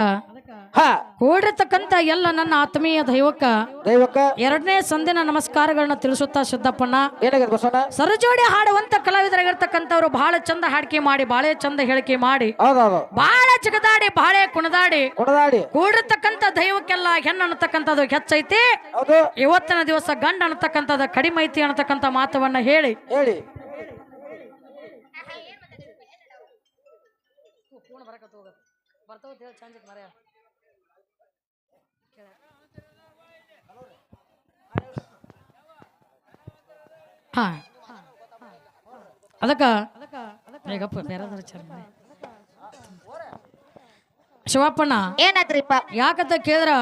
ಹಾ. ಕೂಡಿರ್ತಕ್ಕಂಥ ಎಲ್ಲ ನನ್ನ ಆತ್ಮೀಯ ದೈವಕ್ಕ ದೈವಕ ಎರಡನೇ ಸಂದಿನ ನಮಸ್ಕಾರಗಳನ್ನ ತಿಳಿಸುತ್ತಾ ಸಿದ್ದಪ್ಪಣ್ಣ. ಸರಜೋಡಿ ಹಾಡುವಂತ ಕಲಾವಿದರಾಗಿರ್ತಕ್ಕಂಥವ್ರು ಬಹಳ ಚಂದ ಹಾಡಿಕೆ ಮಾಡಿ ಬಾಳೆ ಚಂದ ಹೇಳಿಕೆ ಮಾಡಿ ಬಹಳ ಜಗದಾಡಿ ಬಾಳೆ ಕುಣದಾಡಿ ಕುಣದಾಡಿ. ಕೂಡಿರ್ತಕ್ಕಂಥ ದೈವಕ್ಕೆಲ್ಲ ಹೆಣ್ಣು ಅನ್ನತಕ್ಕಂಥದ್ದು ಹೆಚ್ಚೈತಿ. ಇವತ್ತಿನ ದಿವಸ ಗಂಡ ಅನ್ನತಕ್ಕಂಥದ್ದು ಕಡಿಮೆ ಐತಿ ಅನ್ನತಕ್ಕಂಥ ಮಾತವನ್ನ ಹೇಳಿ. ಹೇಳಿ. ಹಾ. ಅದಕ್ಕ ಬೇಗಪ್ಪ ಬೇರೆದಾರ ಚರ್ಮ. ಶಿವಪ್ಪಣ್ಣ ಏನಾದ್ರಿಪ್ಪ? ಯಾಕಂತ ಕೇಳಿದ್ರ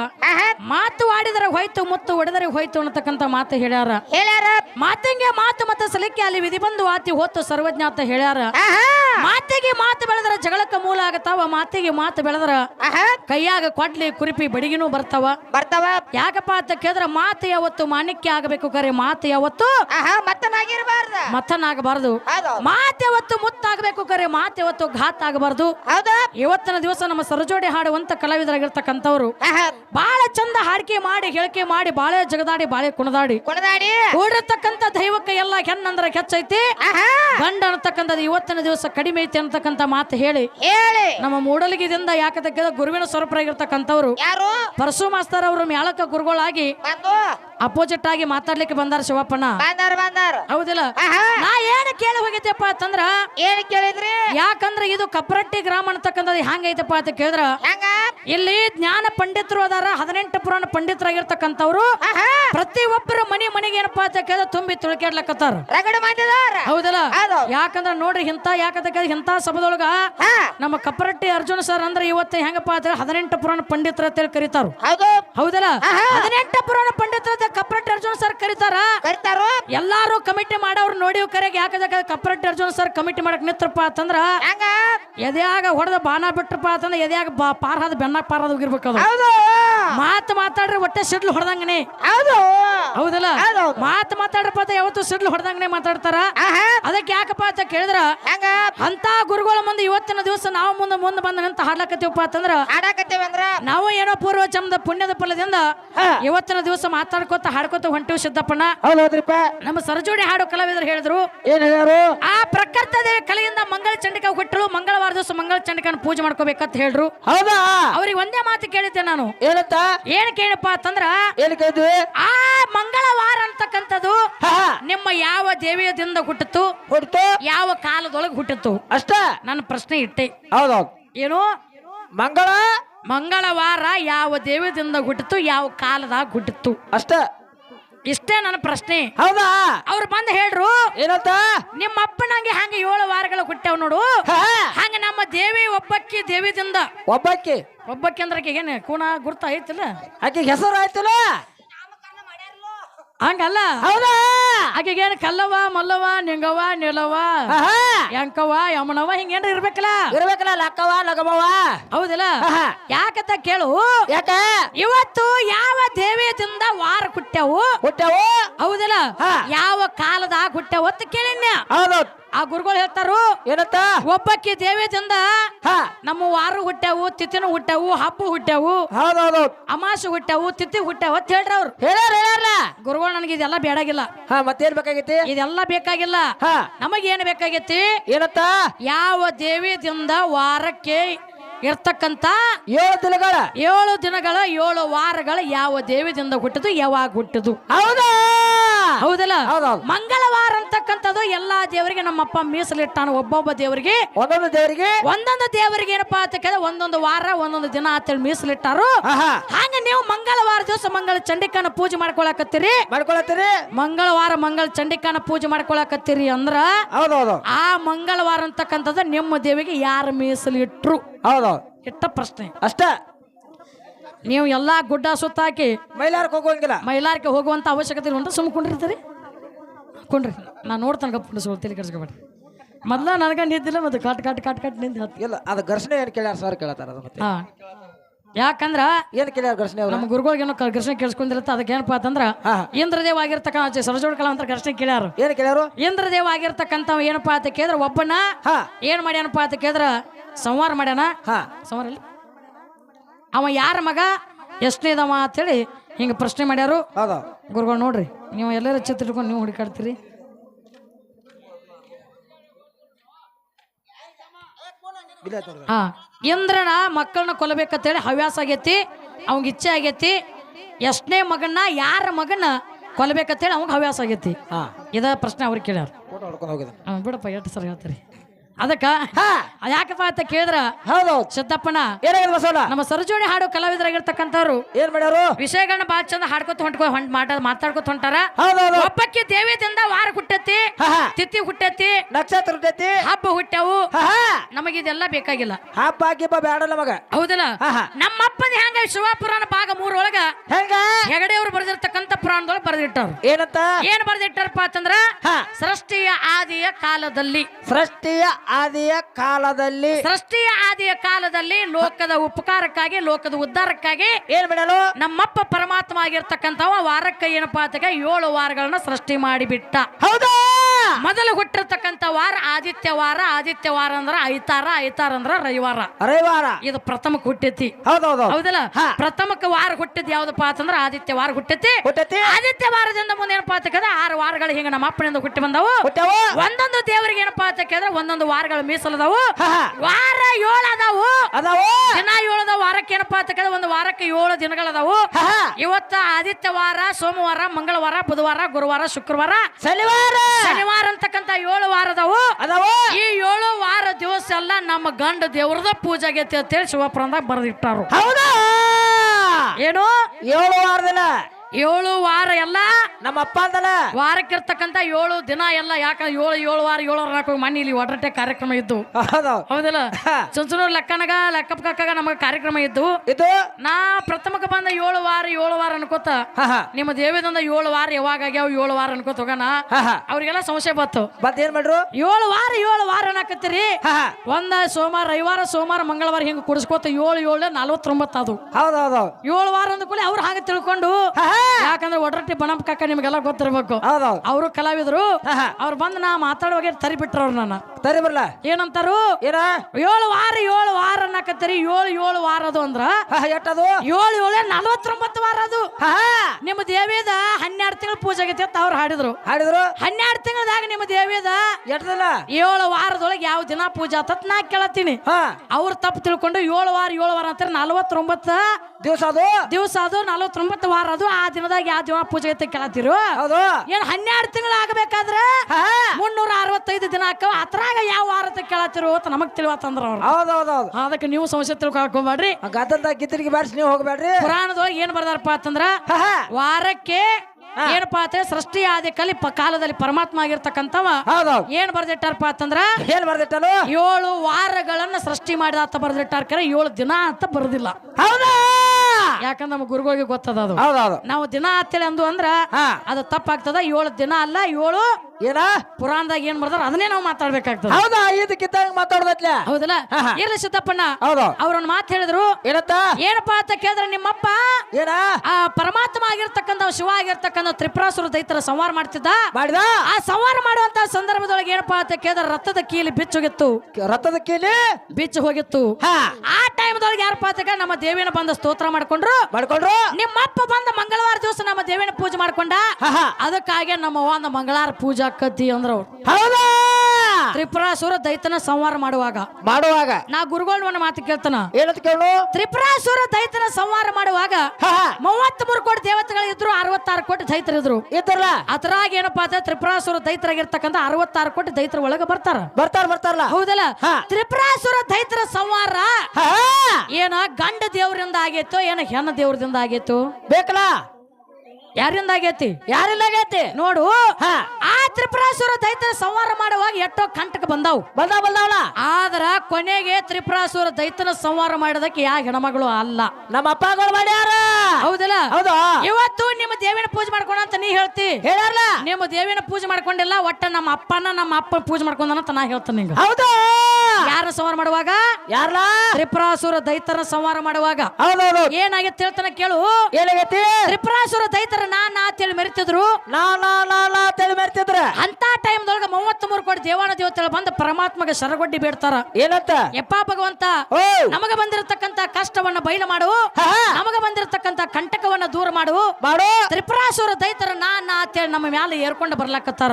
ಮಾತು ಆಡಿದರೆ ಹೋಯ್ತು ಮುತ್ತು ಹೊಡೆದರೆ ಹೋಯ್ತು ಅನ್ನತಕ್ಕಂತ ಮಾತು ಹೇಳ್ಯಾರ. ಹೇಳ್ಯಾರ. ಮಾತಂಗೆ ಮಾತು ಮತ್ತೆ ಸಲಿಕೆ ಅಲ್ಲಿ ವಿಧಿ ಬಂದು ಆತಿ ಹೊತ್ತು ಸರ್ವಜ್ಞ ಅಂತ ಹೇಳ್ಯಾರ. ಮಾತಿಗೆ ಮಾತು ಬೆಳೆದ್ರ ಜಗಳಕ್ಕ ಮೂಲ ಆಗತಾವ ಮಾತಿಗೆ ಮಾತು ಬೆಳೆದ್ರ ಕೈಯಾಗ ಕೊಡ್ಲಿ ಕುರಿಪಿ ಬಡಿಗಿನೂ ಬರ್ತಾವ. ಬರ್ತಾವ. ಯಾಕಪ್ಪ ಅಂತ ಕೇಳಿದ್ರ ಮಾತು ಯಾವತ್ತು ಮಾಣಿಕ್ಯ ಆಗಬೇಕು ಕರೆ ಮಾತು ಯಾವತ್ತು? ಮತ್ತನಾಗಿರ್ಬಾರ್ದ. ಮತ್ತನಾಗಬಾರದು. ಮಾತು ಯಾವತ್ತು ಮುತ್ತಾಗಬೇಕು ಕರೆ ಮಾತು ಯಾವತ್ತು ಘಾತ್ ಆಗಬಾರ್ದು. ಇವತ್ತಿನ ದಿವಸ ನಮ್ಮ ಸರಜೋಡಿ ಹಾಡುವಂತ ಕಲಾವಿದರಾಗಿರ್ತಕ್ಕಂಥವ್ರು. ಬಾಳ ಬಹಳ ಚಂದ ಹಾಡಿಕೆ ಮಾಡಿ ಹೇಳಿಕೆ ಮಾಡಿ ಬಾಳೆ ಜಗದಾಡಿ ಬಾಳೆ ಕುಣದಾಡಿ. ಕುಣದಾಡಿ. ಕೂಡಿರ್ತಕ್ಕಂಥ ದೈವಕ್ಕೆ ಎಲ್ಲ ಹೆಣ್ಣಂದ್ರ ಹೆಚ್ಚೈತಿ ಆಹಾ. ಗಂಡ ಅನ್ನತಕ್ಕಂಥದ್ದು ಇವತ್ತಿನ ದಿವಸ ಕಡಿಮೆ ಐತಿ ಅಂತಕ್ಕಂಥ ಮಾತು ಹೇಳಿ. ಹೇಳಿ. ನಮ್ಮ ಮೂಡಲಗಿದಿಂದ ಯಾಕಂತ ಗುರುವಿನ ಸ್ವರೂಪರಾಗಿರ್ತಕ್ಕಂಥವ್ರು ಯಾರು? ಪರಶು ಮಾಸ್ತರ್ ಅವರು ಮ್ಯಾಳಕ ಗುರುಗಳಾಗಿ ಬಂದು. ಅಪೋಸಿಟ್ ಆಗಿ ಮಾತಾಡ್ಲಿಕ್ಕೆ ಬಂದಾರ ಶಿವಪ್ಪಣ್ಣ. ಬಂದಾರ ಬಂದಾರ. ಹೌದಿಲ್ಲ? ನಾ ಏನು ಕೇಳಿ ಹೋಗಿದ್ದೆಪ್ಪ ಅಂತಂದ್ರ ಏನ್ ಕೇಳಿದ್ರಿ? ಯಾಕಂದ್ರ ಇದು ಕಪ್ರಟ್ಟಿ ಗ್ರಾಮ ಅಂತಕ್ಕಂಥದ್ದು ಹೆಂಗೈತಪ್ಪ ಅಂತ ಕೇಳಿದ್ರ ಇಲ್ಲಿ ಜ್ಞಾನ ಪಂಡಿತರು ಅದಾರ ಹದಿನೆಂಟು ಪುರಾಣ ಪಂಡಿತರಾಗಿರ್ತಕ್ಕಂಥವ್ರು. ಪ್ರತಿ ಒಬ್ಬರು ಮನೆ ಮನೆಗೆ ಏನಪ್ಪಾ ಅಂತ ಕೇಳಿದ್ರೆ ತುಂಬಿ ಮಂದಿದಾರ. ಹೌದಲ್ಲ? ಹೌದು. ಯಾಕಂದ್ರ ನೋಡ್ರಿ ಇಂತ ಯಾಕಂತ ಕೇಳಿದ್ರೆ ಎಂತ ಸಭದೊಳಗ ನಮ್ಮ ಕಪ್ಪರಟ್ಟಿ ಅರ್ಜುನ ಸರ್ ಅಂದ್ರೆ ಇವತ್ತು ಹೆಂಗಪ್ಪ ಅಂತ ಹೇಳಿ ಹದಿನೆಂಟು ಪುರಾಣ ಪಂಡಿತರ ಅಂತೇಳಿ ಕರೀತಾರು. ಹೌದು. ಹೌದಲ್ಲ. ಹದಿನೆಂಟು ಪುರಾಣ ಪಂಡಿತರ ಅಂತ ಕಪ್ಪರಟ್ಟಿ ಅರ್ಜುನ ಸರ್ ಕರೀತಾರ? ಕರಿತಾರು. ಎಲ್ಲಾರು ಕಮಿಟಿ ಮಾಡೋರು ನೋಡಿ ಕರೆಗೆ ಯಾಕಂದ್ರೆ ಕಪ್ಪರಟ್ಟಿ ಅರ್ಜುನ ಸರ್ ಕಮಿಟಿ ಮಾಡಕ್ ನಿಂತ್ರಪ್ಪ ಅಂತಂದ್ರ ಎದೆಯಾಗ ಹೊಡೆದ ಬಾಣ ಬಿಟ್ರಪ್ಪ ಅಂತಂದ್ರೆ ಎದ್ಯಾಗ ಪಾರ್ಹಾದ ಪಾರ್ ಹಾದ್ ಬೆನ್ನ ಪಾರ್ಹಾದ ಹೋಗಿರ್ಬೇಕು ಅದು ಮಾತು ಮಾತಾಡ್ರಿ ಹೊಟ್ಟೆ ಸಿಡ್ಲು ಹೊಡೆದಂಗನೆ. ಹೌದು. ಹೌದಲ್ಲ? ಮಾತ್ ಮಾತು ಮಾತಾಡ್ರಪ್ಪ ಅಂತ ಯಾವತ್ತು ಸಿಡ್ಲು ಹೊಡೆದಂಗನೆ ಮಾತಾಡ್ತಾರ? ಅದಕ್ಕೆ ಯಾಕಪ್ಪ ಅಂತ ಕೇಳಿದ್ರ? ಅಂತ ಗುರುಗಳ ಮುಂದೆ ಇವತ್ತಿನ ದಿವಸ ನಾವು ಮುಂದೆ ಮುಂದೆ ಬಂದಂತ ಹಾಡ್ಲಕತ್ತೀವಪ್ಪ ಅಂತಂದ್ರ ನಾವು ಏನೋ ಪೂರ್ವ ಜನ್ಮದ ಪುಣ್ಯದ ಫಲದಿಂದ. ಇವತ್ತಿನ ದಿವಸ ಮಾತಾಡ್ಕೋತ ಹಾಡ್ಕೋತ ಹೊಂಟಿವಿ ಸಿದ್ದಪ್ಪಣ್ಣ. ನಮ್ಮ ಸರಜೋಡಿ ಹಾಡು ಕಲಾವಿದರು ಹೇಳಿದ್ರು. ಏನ್ ಹೇಳ್ಯಾರು? ಆ ಪ್ರಕೃತ ದೇವಿ ಕಲೆಯಿಂದ ಮಂಗಳ ಚಂಡಿಕ ಹುಟ್ಟಳು ಮಂಗಳವಾರ ದಿವಸ ಮಂಗಳ ಚಂಡಿಕನ ಪೂಜೆ ಮಾಡ್ಕೋಬೇಕಂತ ಹೇಳಿದ್ರು ಹೌದಾ? ಅವ್ರಿಗೆ ಒಂದೇ ಮಾತು ಕೇಳಿದ್ದೆ ನಾನು. ಏನಂತ? ಏನ್ ಕೇಳಪ್ಪ ಅಂತಂದ್ರ ಏನ್ ಕೇಳಿದ್ವಿ? ಆ ಮಂಗಳವಾರ ಅಂತಕ್ಕಂಥದ್ದು ನಿಮ್ಮ ಯಾವ ದೇವಿಯದಿಂದ ಹುಟ್ಟಿತು ಹೊಡ್ತು ಯಾವ ಕಾಲದೊಳಗೆ ಹುಟ್ಟಿತು ಅಷ್ಟ? ನನ್ನ ಪ್ರಶ್ನೆ ಇಟ್ಟೆ. ಹೌದೌದು ಏನು? ಮಂಗಳ? ಮಂಗಳವಾರ ಯಾವ ದೇವದಿಂದ ಹುಟ್ಟಿತು ಯಾವ ಕಾಲದಾಗ ಹುಟ್ಟಿತು ಅಷ್ಟ. ಇಷ್ಟೇ ನನ್ನ ಪ್ರಶ್ನೆ. ಹೌದಾ? ಅವ್ರು ಬಂದು ಹೇಳ್ರು. ಏನಂತ? ನಿಮ್ಮ ಅಪ್ಪನಂಗೆ ಹಂಗೆ ಏಳು ವಾರಗಳ ಹುಟ್ಟೆವ್ ನೋಡು. ಹಾ ಹಂಗ ನಮ್ಮ ದೇವಿ ಒಬ್ಬಕ್ಕಿ ದೇವಿದಿಂದ. ಒಬ್ಬಾಕಿ ಒಬ್ಬಕ್ಕಿ ಅಂದ್ರೆ ಆಕೆಗೆ ಏನು ಕೂಣ ಗುರ್ತ ಐತಿಲ್ಲ? ಆಕೆ ಹೆಸರು ಆಯ್ತಲ್ಲ? ಹಂಗಲ್ಲ. ಹೌದಾ? ಆಕೆಗೇನು ಕಲ್ಲವ ಮಲ್ಲವ ನಿಂಗವ ನಿಲವ ಎಂಕವ ಯಂಕವ ಯಮನವ ಹಿಂಗೇನ್ರ ಇರ್ಬೇಕಲ್ಲ? ಇರ್ಬೇಕಲ್ಲ ಲಕ್ಕವ ಲಗಮವ ಹೌದಿಲ್ಲ? ಯಾಕತ್ತ ಯಾಕಂತ ಕೇಳು. ಯಾಕ? ಇವತ್ತು ಯಾವ ದೇವಿಯಿಂದ ವಾರ ಕುಟ್ಟವು ಹುಟ್ಟವು ಹೌದಿಲ್ಲ? ಯಾವ ಕಾಲದಾಗ ಹುಟ್ಟೆವು ಅಂತ ಕೇಳಿನ್ಯ. ಹೌದೌದು. ಆ ಗುರುಗಳು ಹೇಳ್ತಾರು ಏನತ್ತ ಒಬ್ಬಕ್ಕಿ ದೇವಿದಿಂದ ಹಾ. ನಮ್ಮ ವಾರ ಹುಟ್ಟ್ಯಾವು ತಿಥಿನ ಹುಟ್ಟ್ಯಾವು ಹಬ್ಬ ಹುಟ್ಟ್ಯಾವು ಹೌದೌದು. ಅಮಾಸೆ ಹುಟ್ಟ್ಯಾವು ತಿಥಿ ಹುಟ್ಟ್ಯಾವ ಅಂತ ಹೇಳ್ರ ಅವ್ರು. ಹೇಳ್ಯಾರ ಗುರುಗಳು ನನಗೆ ಇದೆಲ್ಲ ಬೇಡಾಗಿಲ್ಲ. ಹಾ ಮತ್ತೇನ್ ಬೇಕಾಗೈತಿ? ಇದೆಲ್ಲ ಬೇಕಾಗಿಲ್ಲ. ಹಾ. ನಮಗೇನು ಬೇಕಾಗೈತಿ? ಏನತ್ತ ಯಾವ ದೇವಿದಿಂದ ವಾರಕ್ಕೆ ಇರ್ತಕ್ಕಂತ ಏಳು ದಿನಗಳ. ಏಳು ದಿನಗಳ ಏಳು ವಾರಗಳ ಯಾವ ದೇವಿದಿಂದ ಹುಟ್ಟದು ಯಾವಾಗ ಹುಟ್ಟದು. ಹೌದಾ? ಹೌದಲ್ಲ. ಮಂಗಳವಾರ ಅಂತಕ್ಕಂಥದ್ದು ಎಲ್ಲಾ ದೇವರಿಗೆ ನಮ್ಮಪ್ಪ ಮೀಸಲಿಟ್ಟಾನ ಒಬ್ಬೊಬ್ಬ ದೇವರಿಗೆ. ಒಂದೊಂದು ದೇವರಿಗೆ? ಒಂದೊಂದು ದೇವರಿಗೆ ಏನಪ್ಪಾ ಅಂತ ಕೇಳಿದ್ರೆ ಒಂದೊಂದು ವಾರ ಒಂದೊಂದು ದಿನ ಅಂತೇಳಿ ಮೀಸಲಿಟ್ಟಾರು. ಹಂಗ ನೀವು ಮಂಗಳವಾರ ದಿವಸ ಮಂಗಳ ಚಂಡಿಕಾನ ಪೂಜೆ ಮಾಡ್ಕೊಳಕತ್ತೀರಿ. ಮಾಡ್ಕೊಳತ್ತೀರಿ? ಮಂಗಳವಾರ ಮಂಗಳ ಚಂಡಿಕಾನ ಪೂಜೆ ಮಾಡ್ಕೊಳಕತ್ತೀರಿ ಅಂದ್ರ ಹೌದೌದು. ಆ ಮಂಗಳವಾರ ಅಂತಕ್ಕಂಥದ್ದು ನಿಮ್ಮ ದೇವಿಗೆ ಯಾರು ಮೀಸಲಿಟ್ರು? ಹೌದೌದು. ಇಟ್ಟ ಪ್ರಶ್ನೆ. ಅಷ್ಟ. ನೀವು ಎಲ್ಲಾ ಗುಡ್ಡ ಸುತ್ತಾಕಿ ಮೈಲಾರಕ್ಕೆ ಹೋಗುವಂಗಿಲ್ಲ. ಮೈಲಾರಕ್ಕೆ ಹೋಗುವಂತ ಅವಶ್ಯಕತೆ ಇಲ್ಲ. ಸುಮ್ಮ ಕುಂಡಿರ್ತೀರಿ ಕುಂಡ್ರಿ. ನಾನು ನೋಡ್ತಾನೆ ಗಪ್ಪ ತಲೆ ಕೆಡಿಸ್ಕೊಬೇಡ್ರಿ ಮೊದ್ಲ ನನಗ ನಿಂತಿಲ್ಲ ಮತ್ತೆ ಕಾಟ್ ಕಾಟ್ ಕಟ್ ಕಟ್ ನಿಂತ ಹತ್ತಿ ಇಲ್ಲ ಅದು ಘರ್ಷಣೆ ಏನು ಕೇಳ್ಯಾರ ಸರ್ ಕೇಳತ್ತಾರ ಅದು ಮತ್ತೆ. ಹಾ. ಯಾಕಂದ್ರ ಏನ್ ಕೇಳ್ಯಾರ ಘರ್ಷಣೆ ಅವ್ರ? ನಮ್ಮ ಗುರುಗಳಿಗೆ ಏನೋ ಘರ್ಷಣೆ ಕೇಳಿಸ್ಕೊಂಡಿರುತ್ತೆ ಅದಕ್ಕೆ ಏನಪ್ಪಾ ಅಂತಂದ್ರ. ಇಂದ್ರದೇವ ಆಗಿರ್ತಕ್ಕಂಥ ಸರಜೋಡ ಕಲಾ ಅಂತ ಘರ್ಷಣೆ ಕೇಳ್ಯಾರ. ಏನ್ ಕೇಳ್ಯಾರು? ಇಂದ್ರದೇವ ಆಗಿರ್ತಕ್ಕಂಥವ್ ಏನಪ್ಪಾ ಅಂತ ಕೇಳಿದ್ರ ಒಬ್ಬನ ಏನ್ ಮಾಡ್ಯಾನಪ್ಪ ಅಂತ ಕೇಳಿದ್ರ ಸಂವಾರ ಮಾಡ್ಯಾನ? ಹಾ. ಸಂವಾರ ಇಲ್ಲ ಅವ ಯಾರ ಮಗ? ಎಷ್ಟನೇದವ ಅಂತೇಳಿ ಹಿಂಗೆ ಪ್ರಶ್ನೆ ಮಾಡ್ಯಾರು. ಗುರುಗಳು ನೋಡ್ರಿ ನೀವು ಎಲ್ಲರ ಚಿತ್ರ ಇಟ್ಕೊಂಡು ನೀವು ಹುಡುಕಾಡ್ತೀರಿ. ಹಾ ಇಂದ್ರನ ಮಕ್ಕಳನ್ನ ಕೊಲ್ಲಬೇಕಂತೇಳಿ ಹವ್ಯಾಸ ಆಗೈತಿ ಅವಂಗ ಇಚ್ಛೆ ಆಗೈತಿ. ಎಷ್ಟನೇ ಮಗನ್ನ ಯಾರ ಮಗನ ಕೊಲ್ಲಬೇಕಂತೇಳಿ ಅವಂಗ ಹವ್ಯಾಸ ಆಗೈತಿ. ಹಾ. ಇದ ಪ್ರಶ್ನೆ ಅವ್ರಿಗೆ ಕೇಳ್ಯಾರ. ಬಿಡಪ್ಪ ಎಷ್ಟು ಸರ್ ಹೇಳ್ತೀರಿ. ಅದಕ್ಕ ಯಾಕಪ್ಪ ಅಂತ ಕೇಳಿದ್ರ? ಹೌದು. ಸಿದ್ದಪ್ಪನ ಏನಾಗಿದೆ ಬಸವಣ್ಣ ನಮ್ಮ ಸರಜೋಡಿ ಹಾಡು ಕಲಾವಿದರಾಗಿರ್ತಕ್ಕಂಥವ್ರು. ಏನ್ ಮಾಡ್ಯಾರು? ವಿಷಯಗಳನ್ನ ಬಾಳ ಚಂದ ಹಾಡ್ಕೊತ ಹೊಂಟ್ಕೊ ಹೊಂಟ್ ಮಾಟ ಮಾತಾಡ್ಕೊತ ಹೊಂಟಾರ. ಒಬ್ಬಕ್ಕೆ ದೇವಿದಿಂದ ವಾರ ಹುಟ್ಟತಿ ತಿತ್ತಿ ತಿಥಿ ಹುಟ್ಟತಿ ನಕ್ಷತ್ರ ಹುಟ್ಟತಿ. ಹಬ್ಬ ಹುಟ್ಟ್ಯಾವು ಹಾ ಹಾ. ನಮಗಿದೆಲ್ಲ ಬೇಕಾಗಿಲ್ಲ. ಹಬ್ಬ ಗಿಬ್ಬ ಬೇಡಲ್ಲ ನಮಗ ಹೌದಲ್ಲ? ನಮ್ಮಪ್ಪನ ಹೆಂಗ ಶಿವಪುರಾಣ ಭಾಗ ಮೂರೊಳಗ ಹೆಂಗ? ಹೆಗಡೆಯವರು ಬರೆದಿರ್ತಕ್ಕಂಥ ಪುರಾಣದೊಳಗೆ ಬರೆದಿಟ್ಟಾರ. ಏನಂತ? ಏನ್ ಬರೆದಿಟ್ಟಾರಪ್ಪ ಅಂತಂದ್ರ ಹಾ. ಸೃಷ್ಟಿಯ ಆದಿಯ ಕಾಲದಲ್ಲಿ. ಸೃಷ್ಟಿಯ ಆದಿಯ ಕಾಲದಲ್ಲಿ ಸೃಷ್ಟಿಯ ಆದಿಯ ಕಾಲದಲ್ಲಿ ಲೋಕದ ಉಪಕಾರಕ್ಕಾಗಿ ಲೋಕದ ಉದ್ಧಾರಕ್ಕಾಗಿ ಏನ್ ಬಿಡಲು? ನಮ್ಮಪ್ಪ ಪರಮಾತ್ಮ ಆಗಿರ್ತಕ್ಕಂಥವ ವಾರಕ್ಕೆ ಏನಪ್ಪಾ ಅಂತ ಏಳು ವಾರಗಳನ್ನ ಸೃಷ್ಟಿ ಮಾಡಿಬಿಟ್ಟ. ಹೌದಾ? ಮೊದಲು ಹುಟ್ಟಿರ್ತಕ್ಕಂಥ ವಾರ ಆದಿತ್ಯ ವಾರ ಆದಿತ್ಯ ವಾರ ಅಂದ್ರ ಐತಾರ ಐತಾರ ಅಂದ್ರ ರವಿವಾರ. ರವಿವಾರ. ಇದು ಪ್ರಥಮಕ್ಕೆ ಹುಟ್ಟೈತಿ. ಹೌದೌದು. ಹೌದಲ್ಲ. ಪ್ರಥಮಕ್ಕೆ ವಾರ ಹುಟ್ಟಿದ್ ಯಾವ್ದಪ್ಪ ಅಂತಂದ್ರ ಆದಿತ್ಯ ವಾರ ಹುಟ್ಟೈತಿ. ಹುಟ್ಟೈತಿ. ಆದಿತ್ಯ ವಾರದಿಂದ ಮುಂದೆ ಏನಪ್ಪಾ ಅಂತಕ್ಕಂದ್ರೆ ಆರು ವಾರಗಳು ಹಿಂಗ ನಮ್ಮ ಅಪ್ಪನಿಂದ ಹುಟ್ಟಿ ಬಂದವು. ಒಂದೊಂದು ದೇವರಿಗೆ ಏನಪ್ಪಾ ಅಂತಕ್ಕಂದ್ರೆ ಒಂದೊಂದು ವಾರಗಳು ಮೀಸಲದವು. ವಾರ ಏಳು ಅದಾವು. ಅದಾವು. ದಿನ ಏಳದ ವಾರಕ್ಕೆ ಏನಪ್ಪಾ ಅಂತಕ್ಕಂದ್ರೆ ಒಂದು ವಾರಕ್ಕೆ ಏಳು ದಿನಗಳದಾವು ಇವತ್ತ ಆದಿತ್ಯ ವಾರ ಸೋಮವಾರ ಮಂಗಳವಾರ ಬುಧವಾರ ಗುರುವಾರ ಶುಕ್ರವಾರ. ಶನಿವಾರ. ಶನಿವಾರ ಏಳು ವಾರ ಅದಾವು. ಅದಾವು ಈ ಏಳು ವಾರ ದಿವಸ ಎಲ್ಲ ನಮ್ಮ ಗಂಡ ದೇವ್ರದ ಪೂಜೆ ಅಂತ ಅಂತೇಳಿ ಶಿವಪುರಂದಾಗ ಬರೆದಿಟ್ಟಾರು. ಹೌದಾ? ಏನು? ಏಳು ವಾರದಿನ. ಏಳು ವಾರ ಎಲ್ಲ ನಮ್ಮ ಅಪ್ಪ ಅಂದಲ್ಲ ವಾರಕ್ಕಿರ್ತಕ್ಕಂತ ಏಳು ದಿನ ಎಲ್ಲ ಯಾಕ ಏಳು ಏಳು ವಾರ ಏಳು ವಾರ ನಾಲ್ಕು ಮನೆ ಇಲ್ಲಿ ಒಡರಟೆ ಕಾರ್ಯಕ್ರಮ ಇದ್ದು. ಹೌದಲ್ಲ. ಚುಂಚನೂರ್ ಲೆಕ್ಕನಗ ಲೆಕ್ಕಪ್ಪ ಕಕ್ಕಗ ನಮಗೆ ಕಾರ್ಯಕ್ರಮ ಇದ್ದು. ಇದು ನಾ ಪ್ರಥಮಕ್ಕೆ ಬಂದ ಏಳು ವಾರ ಏಳು ವಾರ ಅನ್ಕೋತ ನಿಮ್ಮ ದೇವೇದಂದ ಏಳು ವಾರ ಯಾವಾಗ ಆಗ್ಯಾವ ಏಳು ವಾರ ಅನ್ಕೋತ ಹೋಗೋಣ. ಅವ್ರಿಗೆಲ್ಲ ಸಂಶಯ ಬತ್ತು ಮತ್ತೆ ಏನ್ ಮಾಡ್ರು? ಏಳು ವಾರ ಏಳು ವಾರ ಅನ್ನಕತ್ತೀರಿ? ಒಂದ ಸೋಮವಾರ ರವಿವಾರ ಸೋಮವಾರ ಮಂಗಳವಾರ ಹಿಂಗ ಕುಡಿಸ್ಕೋತ ಏಳು ಏಳು ನಲ್ವತ್ತೊಂಬತ್ತು ಅದು ಹೌದೌದು ಹೌದು. ಏಳು ವಾರ ಅಂದ ಕೂಡಲೇ ಅವ್ರು ಹಾಗೆ ತಿಳ್ಕೊಂಡು ಯಾಕಂದ್ರೆ ಒಡರಟ್ಟಿ ಬಣಪ್ ಕಾಕ ನಿಮ್ಗೆಲ್ಲ ಗೊತ್ತಿರ್ಬೇಕು. ಅವರು ಕಲಾವಿದರು ಅವ್ರು ಬಂದು ನಾ ಮಾತಾಡುವಾಗ ತರಿ ಬಿಟ್ರ ಅವ್ರು ನಾನು ತರಿ ಬರ್ಲ? ಏನಂತಾರು? ಏನ? ಏಳು ವಾರ ಏಳು ವಾರ ಅನ್ನಕತ್ತರಿ ಏಳು ಏಳು ವಾರ ಅದು ಅಂದ್ರ. ಎಟ್ಟದು ಏಳು ಏಳು ನಲ್ವತ್ತೊಂಬತ್ತು ವಾರ ಅದು. ನಿಮ್ಮ ದೇವಿದ ಹನ್ನೆರಡು ತಿಂಗಳು ಪೂಜೆ ಆಗೈತಿ ಅಂತ ಅವ್ರು ಹಾಡಿದ್ರು. ಹಾಡಿದ್ರು? ಹನ್ನೆರಡು ತಿಂಗಳದಾಗ ನಿಮ್ಮ ದೇವಿದ ಎಟ್ಟದಲ್ಲ ಏಳು ವಾರದೊಳಗೆ ಯಾವ ದಿನ ಪೂಜೆ ಆತತ್ ನಾ ಕೇಳತ್ತೀನಿ. ಅವ್ರು ತಪ್ಪು ತಿಳ್ಕೊಂಡು ಏಳು ವಾರ ಏಳು ವಾರ ಅಂತಾರೆ ನಲವತ್ತೊಂಬತ್ತ ದಿವಸ ಅದು? ದಿವಸ ಅದು ನಲವತ್ತೊಂಬತ್ತು ವಾರ ಅದು ಆ ದಿನದಾಗ ಯಾವ ದಿನ ಪೂಜೆ ಐತೆ ಕೇಳತ್ತೀರು? ಹೌದು. ಏನ್ ಹನ್ನೆರಡು ತಿಂಗಳು ಆಗಬೇಕಾದ್ರೆ ಮುನ್ನೂರ ಅರವತ್ತೈದು ದಿನ ಹಾಕ ಅದ್ರಾಗ ಯಾವ ವಾರ ಕೇಳತ್ತಿರು ಅಂತ ನಮಗ್ ತಿಳಿವತ್ತಂದ್ರ ಅವ್ರು. ಹೌದು ಹೌದು ಹೌದು ಅದಕ್ಕೆ ನೀವು ಸಂಶಯ ತಿಳ್ಕೊಳ್ಕೊಬೇಡ್ರಿ ಗದ್ದಲ್ದಾಗ ಬಾರಿಸಿ ಬ್ಯಾಡ್ಸಿ ನೀವು ಹೋಗ್ಬೇಡ್ರಿ. ಪುರಾಣದೊಳಗೆ ಏನ್ ಬರ್ದಾರಪ್ಪ ಅಂತಂದ್ರ ವಾರಕ್ಕೆ ಏನಪ್ಪಾ ಅಂತ ಸೃಷ್ಟಿ ಆದ ಕಲಿ ಕಾಲದಲ್ಲಿ ಪರಮಾತ್ಮ ಆಗಿರ್ತಕ್ಕಂಥವ ಏನ್ ಬರ್ದಿಟ್ಟಾರಪ್ಪ ಅಂತಂದ್ರ ಏನ್ ಬರ್ದಿಟ್ಟನು ಏಳು ವಾರಗಳನ್ನ ಸೃಷ್ಟಿ ಮಾಡಿದ ಅಂತ ಬರ್ದಿಟ್ಟಾರ ಕರೆ ಏಳು ದಿನ ಅಂತ ಬರುದಿಲ್ಲ. ಹೌದಾ? ಯಾಕಂದ್ರೆ ನಮ್ಮ ಗುರುಗಳಿಗೆ ಗೊತ್ತದ ಅದು. ನಾವು ದಿನ ಆತಿಲ್ಲ ಅಂದು ಅಂದ್ರ ಅದು ತಪ್ಪಾಗ್ತದ. ಏಳು ದಿನ ಅಲ್ಲ ಏಳು ಏನ? ಪುರಾಣದಾಗ ಏನ್ ಮಾಡ್ತಾರ ಅದನ್ನೇ ನಾವು ಮಾತಾಡ್ಬೇಕಾಗ್ತದೆ. ಹೌದಾ? ಇದಕ್ಕಿದ್ದಂಗ ಮಾತಾಡೋದತ್ಲೆ? ಹೌದಲ್ಲ. ಇರ್ಲಿ ಸಿದ್ದಪ್ಪಣ್ಣ. ಹೌದು. ಅವ್ರೊಂದು ಮಾತು ಹೇಳಿದ್ರು. ಏನತ್ತ? ಏನಪ್ಪಾ ಅಂತ ಕೇಳಿದ್ರೆ ನಿಮ್ಮಪ್ಪ ಏನ? ಆ ಪರಮಾತ್ಮ ಆಗಿರ್ತಕ್ಕಂಥ ಶಿವ ಆಗಿರ್ತಕ್ಕಂಥ ತ್ರಿಪುರಾಸುರ ದೈತರ ಸಂವಾರ ಮಾಡ್ತಿದ್ದ. ಮಾಡಿದ? ಆ ಸಂವಾರ ಮಾಡುವಂತ ಸಂದರ್ಭದೊಳಗೆ ಏನಪ್ಪಾ ಅಂತ ಕೇಳಿದ್ರೆ ರಥದ ಕೀಲಿ ಬಿಚ್ಚೋಗಿತ್ತು ರಥದ ಕೀಲಿ? ಬಿಚ್ಚ ಹೋಗಿತ್ತು. ಹಾ. ಆ ಟೈಮ್ದೊಳಗೆ ಯಾರಪ್ಪ ಅಂತ ನಮ್ಮ ದೇವಿನ ಬಂದ ಸ್ತೋತ್ರ ಮಾಡ್ಕೊಂಡ್ರು. ಮಾಡ್ಕೊಂಡ್ರು? ನಿಮ್ಮಪ್ಪ ಬಂದ ಮಂಗಳವಾರ ದಿವಸ ನಮ್ಮ ದೇವಿನ ಪೂಜೆ ಮಾಡ್ಕೊಂಡ. ಅದಕ್ಕಾಗಿ ನಮ್ಮ ಒಂದು ಮಂಗಳವಾರ ಪೂಜೆ ಆಕತಿ ಅಂದ್ರ ಹೌದಾ? ತ್ರಿಪುರಾಸುರ ದೈತನ ಸಂಹಾರ ಮಾಡುವಾಗ. ಮಾಡುವಾಗ. ನಾ ಗುರುಗಳು ಮಾತು ಕೇಳ್ತಾನ. ಹೇಳತ್ ಕೇಳು ತ್ರಿಪುರಾಸುರ ದೈತನ ಸಂಹಾರ ಮಾಡುವಾಗ ಮೂವತ್ತ್ ಮೂರು ಕೋಟಿ ದೇವತೆಗಳು ಇದ್ರು ಅರವತ್ತಾರು ಕೋಟಿ ದೈತರಿದ್ರು ಇದ್ರಲ್ಲ? ಅದ್ರಾಗ ಏನಪ್ಪಾ ಅಂದ್ರೆ ತ್ರಿಪುರಾಸುರ ದೈತರಾಗಿರ್ತಕ್ಕಂಥ ಅರವತ್ತಾರು ಕೋಟಿ ದೈತರ ಒಳಗ ಬರ್ತಾರ. ಬರ್ತಾರ ಬರ್ತಾರಲ್ಲ? ಹೌದಲ್ಲ. ತ್ರಿಪುರಾಸುರ ದೈತರ ಸಂಹಾರ ಹಾ. ಏನ ಗಂಡ ದೇವರಿಂದ ಆಗೇತೋ ಏನ ಹೆಣ್ಣ ದೇವ್ರದಿಂದ ಆಗೈತೋ? ಬೇಕಲ್ಲ? ಯಾರಿಂದ ಆಗೈತಿ ಯಾರಿಂದ ಆಗೈತಿ ನೋಡು. ಹಾ. ಆ ತ್ರಿಪುರಾಸುರ ದೈತ್ಯ ಸಂಹಾರ ಮಾಡುವಾಗ ಎಷ್ಟೋ ಕಂಟಕ ಬಂದವು. ಬಂದ ಬಂದವಳ? ಆದ್ರ ಕೊನೆಗೆ ತ್ರಿಪುರಾಸುರ ದೈತನ ಸಂಹಾರ ಮಾಡೋದಕ್ಕೆ ಯಾ ಹೆಣ್ಮಗಳು ಅಲ್ಲ. ನಮ್ಮ ಅಪ್ಪಗಳು ಮಾಡ್ಯಾರ. ಹೌದಲ್ಲ? ಹೌದು. ಇವತ್ತು ನಿಮ್ಮ ದೇವಿನ ಪೂಜೆ ಮಾಡ್ಕೊಂಡ ಅಂತ ನೀ ಹೇಳ್ತಿ. ಹೇಳಲ್ಲ ನಿಮ್ಮ ದೇವಿನ ಪೂಜೆ ಮಾಡ್ಕೊಂಡಿಲ್ಲ ಒಟ್ಟ ನಮ್ಮ ಅಪ್ಪನ ನಮ್ಮ ಅಪ್ಪ ಪೂಜೆ ಮಾಡ್ಕೊಂಡನ ಅಂತ ನಾ ಹೇಳ್ತೇನೆ ನಿಂಗ. ಹೌದು. ಯಾರ ಯಾರ ಸಂಹಾರ ಮಾಡುವಾಗ? ಯಾರಲ್ಲ ತ್ರಿಪುರಾಸುರ ದೈತರ ಸಂಹಾರ ಮಾಡುವಾಗ. ಹೌದೌದು. ಏನಾಗಿತ್ತು ಹೇಳ್ತಾನೆ ಕೇಳು. ಏನಾಗೈತಿ? ತ್ರಿಪುರಾಸುರ ದೈತರ ನಾ ನಾ ತಿಳಿ ಮೆರಿತಿದ್ರು. ನಾ ನಾ ನಾ ನಾ ತಿಳಿ ಮೆರ್ತಿದ್ರ? ಅಂತ ಟೈಮ್ದೊಳಗ ಮೂವತ್ತ್ ಮೂರು ಕೋಟಿ ದೇವಾನ ದೇವತೆಗಳು ಬಂದು ಪರಮಾತ್ಮಗೆ ಶರಗೊಡ್ಡಿ ಬೇಡ್ತಾರ. ಏನಂತ? ಯಪ್ಪ ಭಗವಂತ ನಮಗ ಬಂದಿರತಕ್ಕಂತ ಕಷ್ಟವನ್ನ ಬಯಲು ಮಾಡು. ನಮಗ ಬಂದಿರತಕ್ಕಂತ ಕಂಟಕವನ್ನ ದೂರ ಮಾಡು. ಮಾಡು. ತ್ರಿಪುರಾಸುರ ದೈತರ ನಾ ನಾ ಅಂತೇಳಿ ನಮ್ಮ ಮ್ಯಾಲೆ ಏರ್ಕೊಂಡು ಬರ್ಲಾಕತ್ತಾರ.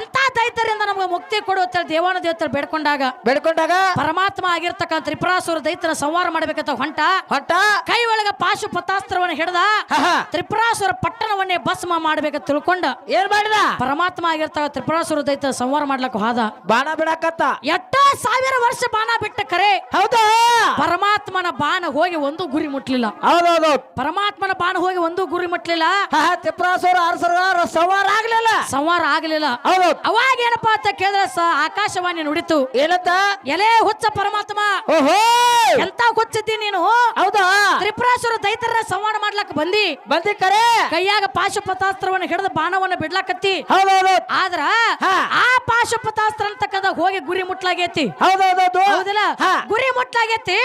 ಅಂತ ದೈತರಿಂದ ನಮಗೆ ಮುಕ್ತಿ ಕೊಡು ಅಂತೇಳಿ ದೇವಾನ ದೇವತೆ ಬೇಡ್ಕೊಂಡಾಗ. ಬೆಡ್ಕೊಂಡಾಗ ಪರಮಾತ್ಮ ಆಗಿರ್ತಕ್ಕಂಥ ತ್ರಿಪುರಾಸುರ ದೈತ್ಯನ ಸಂಹಾರ ಮಾಡ್ಬೇಕಂತ ಹೊಂಟ. ಹೊಟ್ಟ ಕೈ ಒಳಗ ಪಾಶುಪತಾಸ್ತ್ರವನ್ನ ಹಿಡ್ದ ಹಾ, ಹಾ. ತ್ರಿಪುರಾಸುರ ಪಟ್ಟಣವನ್ನೇ ಭಸ್ಮ ಮಾಡ್ಬೇಕಂತ ತಿಳ್ಕೊಂಡ. ಏನ್ ಮಾಡಿದ? ಪರಮಾತ್ಮ ಆಗಿರ್ತಕ್ಕ ತ್ರಿಪುರಾಸುರ ದೈತ್ಯನ ಸಂಹಾರ ಮಾಡ್ಲಕ್ಕ ಹೋದ. ಬಾಣ ಬಿಡಕತ್ತ. ಎಟ್ಟ ಸಾವಿರ ವರ್ಷ ಬಾಣ ಬಿಟ್ಟ ಕರೆ. ಹೌದಾ? ಪರಮಾತ್ಮನ ಬಾಣ ಹೋಗಿ ಒಂದು ಗುರಿ ಮುಟ್ಲಿಲ್ಲ. ಹೌದೌದು. ಪರಮಾತ್ಮನ ಬಾಣ ಹೋಗಿ ಒಂದು ಗುರಿ ಮುಟ್ಲಿಲ್ಲ. ತ್ರಿಪುರಾಸುರ ಅರಸರ ಸಂವಾರ ಆಗ್ಲಿಲ್ಲ. ಸಂಹಾರ ಆಗ್ಲಿಲ್ಲ. ಹೌದೌದು ಅವಾಗ ಏನಪ್ಪಾ ಅಂತ ಕೇಳಿದ್ರೆ ಸ ಆಕಾಶವಾಣಿ ನುಡಿತು. ಏನಂತ? ಎಲೆ ಹುಚ್ಚ ಪರಮಾತ್ಮ. ಓಹೋ! ಎಂತ ಹುಚ್ಚಿದ್ದಿ ನೀನು? ಹೌದಾ? ತ್ರಿಪುರಾಸುರ ದೈತರ ಸಂವಾದ ಮಾಡ್ಲಕ್ ಬಂದಿ? ಬಂದಿ ಕರೆ? ಕೈಯಾಗ ಪಾಶುಪತಾಸ್ತ್ರವನ್ನು ಹಿಡಿದು ಬಾಣವನ್ನ ಬಿಡ್ಲಾಕತ್ತಿ. ಹೌದೌದು. ಆದ್ರ. ಆ ಪಾಶುಪತಾಸ್ತ್ರ ಅಂತಕ್ಕದ ಹೋಗಿ ಗುರಿ ಮುಟ್ಲಾಗೈತಿ. ಹೌದೌದೌದು. ಹೌದಿಲ್ಲ. ಗುರಿ ಮುಟ್ಲಾಗೈತಿ.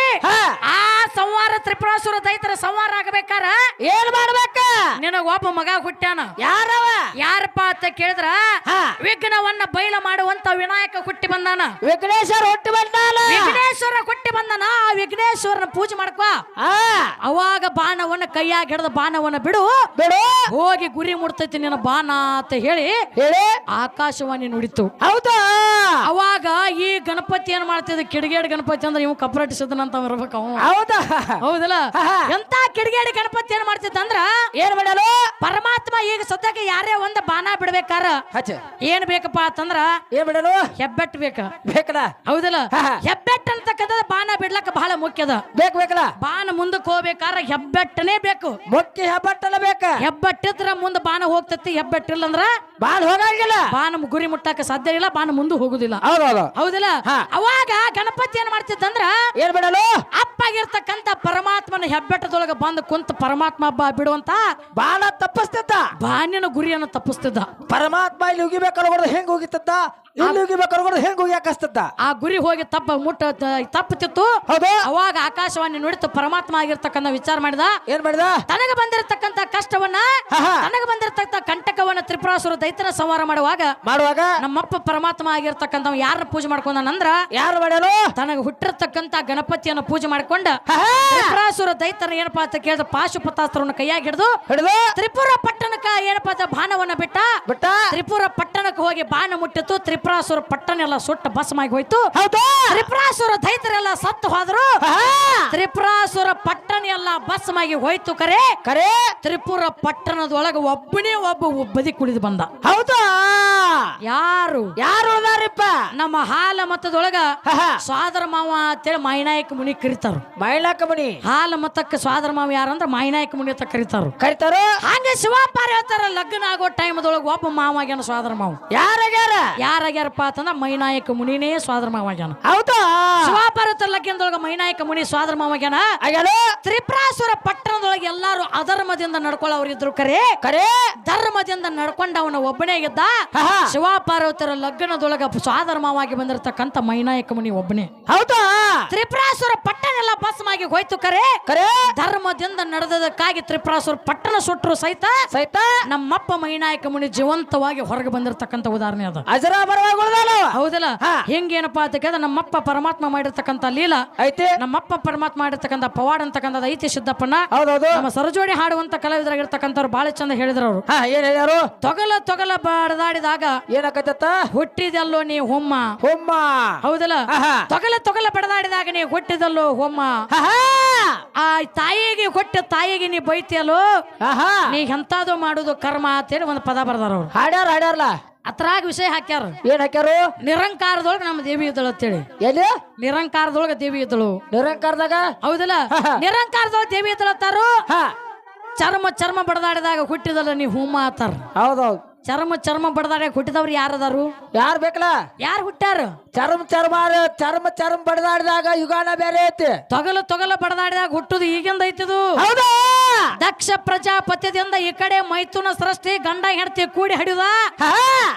ಆ ಸಂವಾರ ತ್ರಿಪುರಾಸುರ ದೈತರ ಸಂವಾರ ಆಗಬೇಕಾರ? ಏನ್ ಮಾಡ್ಬೇಕ? ನಿನಗ ಒಬ್ಬ ಮಗ ಹುಟ್ಟ್ಯಾನ. ಯಾರವ? ಯಾರಪ್ಪ ಅಂತ ಕೇಳಿದ್ರ ಹಾ. ವಿಘ್ನವನ್ನ ಬಯಲ ಮಾಡುವಂತ ವಿನಾಯಕ ಹುಟ್ಟಿ ಬಂದಾನ. ವಿಘ್ನೇಶ್ವರ ಹುಟ್ಟಿ ಬಂದಾನ ವಿಘ್ನೇಶ್ವರ ಕೊಟ್ಟಿ ಬಂದನ. ಆ ವಿಘ್ನೇಶ್ವರನ ಪೂಜೆ ಮಾಡ್ಕೋ. ಅವಾಗ ಬಾಣವನ್ನ ಕೈಯಾಗ ಹಿಡಿದ ಬಾಣವನ್ನ ಬಿಡು. ಬಿಡು. ಹೋಗಿ ಗುರಿ ಮುಡ್ತೈತಿ ನಿನ್ನ ಬಾಣ ಅಂತ ಹೇಳಿ ಹೇಳಿ. ಆಕಾಶವಾಣಿ ನುಡಿತು. ಹೌದಾ? ಅವಾಗ ಈ ಗಣಪತಿ ಏನ್ ಮಾಡ್ತಿದ್ದ? ಕಿಡಿಗೇಡಿ ಗಣಪತಿ ಅಂದ್ರೆ ಇವ್ ಕಪ್ರಾಟಿ ಅಂತ ಇರ್ಬೇಕು ಅವ ಹೌದಾ? ಹೌದಲ್ಲ. ಎಂತ ಕಿಡಿಗೇಡಿ ಗಣಪತಿ ಏನ್ ಮಾಡ್ತಿದ್ದ ಅಂದ್ರ ಏನ್ ಮಾಡಲು? ಪರಮಾತ್ಮ ಈಗ ಸದ್ಯಕ್ಕೆ ಯಾರೇ ಒಂದ ಬಾಣ ಬಿಡ್ಬೇಕಾರ? ಏನ್ ಬೇಕಪ್ಪ ಅಂತಂದ್ರ ಏನ್ ಬಿಡಲು ಹೆಬ್ಬೆಟ್ ಬೇಕ. ಬೇಕಲ್ಲ ಹೌದಲ್ಲ. ಹೆಬ್ಬೆಟ್ ಅಂತಕ್ಕಂಥದ್ದು ಬಾಣ ಬಿಡ್ಲಕ್ಕ ಬಹಳ ಮುಖ್ಯದ ಬೇಕು ಬೇಕಲ್ಲ? ಬಾಣ ಮುಂದಕ್ಕೆ ಹೋಗ್ಬೇಕಾದ್ರೆ ಹೆಬ್ಬೆಟ್ಟನೇ ಬೇಕು. ಮುಖ್ಯ ಹೆಬ್ಬೆಟ್ಟಲ್ಲ ಬೇಕು. ಹೆಬ್ಬೆಟ್ಟಿದ್ರ ಮುಂದೆ ಬಾಣ ಹೋಗ್ತತಿ ಹೆಬ್ಬೆಟ್ಟಿಲ್ಲ ಅಂದ್ರ ಬಾಣ ಹೋಗಂಗಿಲ್ಲ. ಬಾಣ ಗುರಿ ಮುಟ್ಟಕ ಸಾಧ್ಯ ಇಲ್ಲ ಬಾಣ ಮುಂದೆ ಹೋಗುದಿಲ್ಲ. ಹೌದೌದು ಹೌದಿಲ್ಲ. ಅವಾಗ ಗಣಪತಿ ಏನ್ ಮಾಡ್ತಿದ್ದಂದ್ರ ಏನ್ ಬಿಡಲು ಅಪ್ಪಾಗಿರ್ತಕ್ಕಂಥ ಪರಮಾತ್ಮನ ಹೆಬ್ಬೆಟ್ಟದೊಳಗ ಬಂದು ಕುಂತ ಪರಮಾತ್ಮ ಹಬ್ಬ ಬಿಡುವಂತ ಬಾಣ ತಪ್ಪಿಸ್ತಿದ್ದ. ಬಾಣಿನ ಗುರಿಯನ್ನು ತಪ್ಪಿಸ್ತಿದ್ದ. ಪರಮಾತ್ಮ ಇಲ್ಲಿ ಉಗಿಬೇಕಲ್ಲ ಹೆಂಗ್ ಹೋಗಿತ್ತದ್ದ ಹೆಂಗ್ ಆ ಗುರಿ ಹೋಗಿ ತಪ್ಪ ಮುಟ್ಟ ತಪ್ಪುತ್ತಿತ್ತು ಹೌದು. ಅವಾಗ ಆಕಾಶವಾಣಿ ನುಡಿತು ಪರಮಾತ್ಮ ಆಗಿರ್ತಕ್ಕಂಥ ವಿಚಾರ ಮಾಡಿದ. ಏನ್ ಮಾಡಿದ? ತನಗ ಬಂದಿರತಕ್ಕಂತ ಕಷ್ಟವನ್ನ ತನಗೆ ಬಂದಿರತಕ್ಕಂತ ಕಂಟಕವನ್ನ ತ್ರಿಪುರಾಸುರ ದೈತನ ಸಂಹಾರ ಮಾಡುವಾಗ ಮಾಡುವಾಗ? ನಮ್ಮಪ್ಪ ಪರಮಾತ್ಮ ಆಗಿರ್ತಕ್ಕಂಥ ಯಾರನ್ನ ಪೂಜೆ ಮಾಡ್ಕೊಂಡನಂದ್ರ ಯಾರು ಮಾಡಲು ತನಗ ಹುಟ್ಟಿರ್ತಕ್ಕಂತ ಗಣಪತಿಯನ್ನ ಪೂಜೆ ಮಾಡ್ಕೊಂಡ. ತ್ರಿಪುರಾಸುರ ದೈತನ ಏನಪ್ಪಾ ಅಂತ ಕೇಳಿದ ಪಾಶುಪತಾಸ್ತ್ರವನ್ನ ಕೈಯಾಗಿ ಹಿಡಿದು ಹಿಡಿದು? ತ್ರಿಪುರ ಪಟ್ಟಣಕ್ಕ ಏನಪ್ಪಾ ಅಂತ ಬಾಣವನ್ನ ಬಿಟ್ಟ? ಬಿಟ್ಟ? ತ್ರಿಪುರ ಪಟ್ಟಣಕ್ಕೆ ಹೋಗಿ ಬಾಣ ಮುಟ್ಟಿತ್ತು. ತ್ರಿಪುರಾಸುರ ಪಟ್ಟಣ ಎಲ್ಲ ಸುಟ್ಟ ಭಸ್ಮಾಗಿ ಹೋಯ್ತು. ಹೌದು? ತ್ರಿಪುರಾಸುರ ದೈತರೆಲ್ಲ ಸತ್ತು ಹೋದ್ರು. ತ್ರಿಪುರಾಸುರ ಪಟ್ಟಣ ಎಲ್ಲ ಭಸ್ಮಾಗಿ ಹೋಯ್ತು ಕರೆ. ಕರೆ. ತ್ರಿಪುರ ಪಟ್ಟಣದೊಳಗೆ ಒಬ್ಬನೇ ಒಬ್ಬ ಬದಿ ಕುಳಿದು ಬಂದ. ಹೌದಾ? ಯಾರು? ಯಾರು ಅದಾರಿಪ್ಪ? ನಮ್ಮ ಹಾಲ ಮತದೊಳಗ ಸ್ವಾದರ ಮಾವ ಅಂತೇಳಿ ಮೈನಾಯಕ ಮುನಿ ಕರಿತಾರ. ಮೈನಾಯಕ ಮುನಿ. ಹಾಲ ಮತಕ್ಕ ಸ್ವಾದರ ಮಾವ ಯಾರಂದ್ರ ಮೈನಾಯಕ ಮುನಿ ಅಂತ ಕರಿತಾರ. ಕರೀತಾರ? ಹಾಗೆ ಶಿವಾಪಾರ ಹೇಳ್ತಾರ ಲಗ್ನ ಆಗೋ ಟೈಮ್ದೊಳಗ ಒಬ್ಬ ಮಾವ ಆಗ್ಯಾನ ಸ್ವಾದರ ಮಾವ. ಯಾರಾಗ್ಯಾರ? ಯಾರಾಗ್ಯಾರಪ್ಪ ಅಂತಂದ್ರ ಮೈನಾಯಕ ಮುನಿನೇ ಸ್ವಾದರ ಮಾವ ಆಗ್ಯಾನ ಹೌದಾ? ಶಿವಾಪಾರ ಹೇಳ್ತಾರ ಲಗ್ನದೊಳಗ ಮೈನಾಯಕ ಮುನಿ ಸ್ವಾದರ ಮಾವ ಆಗ್ಯಾನ ತ್ರಿಪುರಾಸುರ ಪಟ್ಟಣದೊಳಗೆ ಎಲ್ಲಾರು ನಡ್ಕೊಳ್ಳೋರಿದ್ರು ಕರೆ ಕರೆ. ಧರ್ಮದಿಂದ ನಡ್ಕೊಂಡ ಅವನ ಒಬ್ಬನೇ ಇದ್ದ. ಶಿವ. ಲಗ್ನದೊಳಗ ಸ್ವಾಧರ್ಮವಾಗಿ ಬಂದಿರತಕ್ಕಂತ ಮೈನಾಯಕ ಮುನಿ ಒಬ್ಬನೇ. ಹೌದಾ? ತ್ರಿಪುರಾಸುರ ಪಟ್ಟಣ ಎಲ್ಲ ಭಸ್ಮಾಗಿ ಹೋಯ್ತು ಕರೆ. ಕರೆ. ಧರ್ಮದಿಂದ ನಡೆದದಕ್ಕಾಗಿ ತ್ರಿಪುರಾಸುರ ಪಟ್ಟಣ ಸುಟ್ಟರು ಸಹಿತ ಸಹಿತ? ನಮ್ಮಪ್ಪ ಮೈನಾಯಕ ಮುನಿ ಜೀವಂತವಾಗಿ ಹೊರಗೆ ಬಂದಿರತಕ್ಕಂತ ಉದಾಹರಣೆ ಅದ. ಅಜರ ಹೌದಲ್ಲ? ಹೆಂಗೇನಪ್ಪ ಅಂತ ಕೇಳಿದ್ರೆ ನಮ್ಮಪ್ಪ ಪರಮಾತ್ಮ ಮಾಡಿರ್ತಕ್ಕಂತ ಲೀಲಾ ಐತೆ. ನಮ್ಮಪ್ಪ ಪರಮಾತ್ಮ ಮಾಡಿರ್ತಕ್ಕಂತ ಪವಾಡ ಅಂತಕ್ಕಂಥದ್ದು ಐತಿ ಸಿದ್ದಪ್ಪನ ಹೌದೌದು. ನಮ್ಮ ಸರಜೋಡಿ ಹಾಡುವಂತ ಕಲಾವಿದರಾಗಿರ್ತಕ್ಕಂಥವ್ರು ಬಹಳ ಚಂದ ಹೇಳಿದ್ರು ಹಾ ಏನ್ ಹೇಳ್ಯಾರು? ತೊಗಲ ತೊಗಲ ಬಡದಾಡಿದಾಗ ಏನಾಗತ್ತ ಹುಟ್ಟಿದಲ್ಲೋ ನೀ ಹೊಮ್ಮ. ಹೊಮ್ಮ. ಹೌದಲ್ಲ. ತೊಗಲ ತೊಗಲ ಬಡದಾಡಿದಾಗ ನೀ ಹುಟ್ಟಿದಲ್ಲೋ ಹೊಮ್ಮ. ಆ ತಾಯಿಗೆ ಹೊಟ್ಟೆ ತಾಯಿಗೆ ನೀ ಬೈತಿಯಲ್ಲೋ. ನೀ ಎಂತಾದ್ರು ಮಾಡುದು ಕರ್ಮ ಅಂತೇಳಿ ಒಂದು ಪದ ಬರ್ದಾರ ಅವ್ರು. ಹಾಡ್ಯಾರ ಹಾಡ್ಯಾರಲ್ಲ ಅತ್ರಾಗ ವಿಷಯ ಹಾಕ್ಯಾರ. ಏನ್ ಹಾಕ್ಯಾರು? ನಿರಂಕಾರದೊಳಗ ನಮ್ಮ ದೇವಿ ಇದ್ದಳು ಅಂತೇಳಿ. ಎಲ್ಲಿ? ನಿರಂಕಾರದೊಳಗ ದೇವಿ ಇದ್ದಳು. ನಿರಂಕಾರದಾಗ? ಹೌದಲ್ಲ? ನಿರಂಕಾರದೊಳಗ ದೇವಿ ಇದ್ದಳತ್ತಾರು ಹಾ. ಚರ್ಮ ಚರ್ಮ ಬಡದಾಡಿದಾಗ ಹುಟ್ಟಿದಲ್ಲ ನೀ ಹೂಮಾತಾರ. ಹೌದೌದು. ಚರ್ಮ ಚರ್ಮ ಬಡದಾಡ ಹುಟ್ಟಿದವ್ರು ಯಾರದಾರು? ಯಾರು ಬೇಕಲ್ಲ ಯಾರು ಹುಟ್ಟಾರ ಚರ್ಮ ಚರ್ಮ ಚರ್ಮ ಚರ್ಮ ಬಡದಾಡಿದಾಗ ಯುಗಾನ ಬೇರೆ ಐತಿ. ತೊಗಲು ತೊಗಲು ಬಡದಾಡಿದಾಗ ಹುಟ್ಟುದು ಈಗಿಂದ ಐತಿದು. ಹೌದಾ? ದಕ್ಷ ಪ್ರಜಾಪತ್ಯದಿಂದ ಈ ಕಡೆ ಮೈಥುನ ಸೃಷ್ಟಿ ಗಂಡ ಹೆಂಡತಿ ಕೂಡಿ ಹಡಿಯುದ?